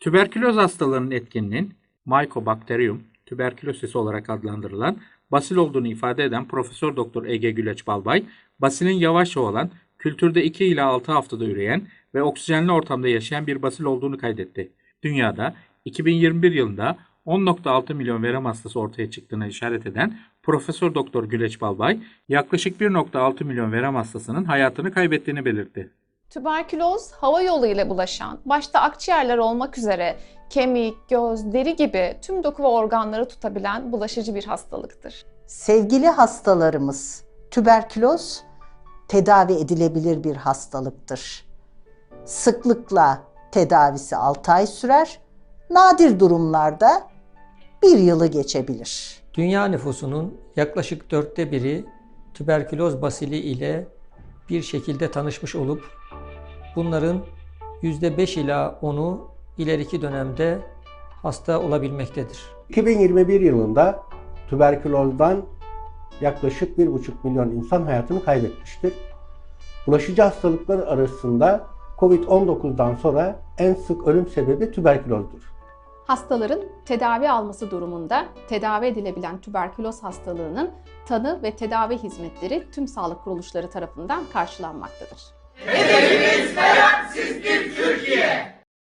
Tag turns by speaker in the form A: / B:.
A: Tüberküloz hastalığının etkininin Mycobacterium tuberculosis olarak adlandırılan basil olduğunu ifade eden Profesör Doktor Ege Güleç Balbay, basilin yavaş olan, kültürde 2 ila 6 haftada üreyen ve oksijenli ortamda yaşayan bir basil olduğunu kaydetti. Dünyada 2021 yılında 10.6 milyon verem hastası ortaya çıktığına işaret eden Profesör Doktor Güleç Balbay, yaklaşık 1.6 milyon verem hastasının hayatını kaybettiğini belirtti.
B: Tüberküloz hava yolu ile bulaşan, başta akciğerler olmak üzere kemik, göz, deri gibi tüm doku ve organları tutabilen bulaşıcı bir hastalıktır.
C: Sevgili hastalarımız, tüberküloz tedavi edilebilir bir hastalıktır. Sıklıkla tedavisi 6 ay sürer, nadir durumlarda bir yılı geçebilir.
D: Dünya nüfusunun yaklaşık dörtte biri tüberküloz basili ile bir şekilde tanışmış olup bunların %5 ila 10'u ileriki dönemde hasta olabilmektedir.
E: 2021 yılında tüberkülozdan yaklaşık 1,5 milyon insan hayatını kaybetmiştir. Bulaşıcı hastalıklar arasında COVID-19'dan sonra en sık ölüm sebebi tüberkülozdur.
F: Hastaların tedavi alması durumunda tedavi edilebilen tüberküloz hastalığının tanı ve tedavi hizmetleri tüm sağlık kuruluşları tarafından karşılanmaktadır.
G: Türkiye.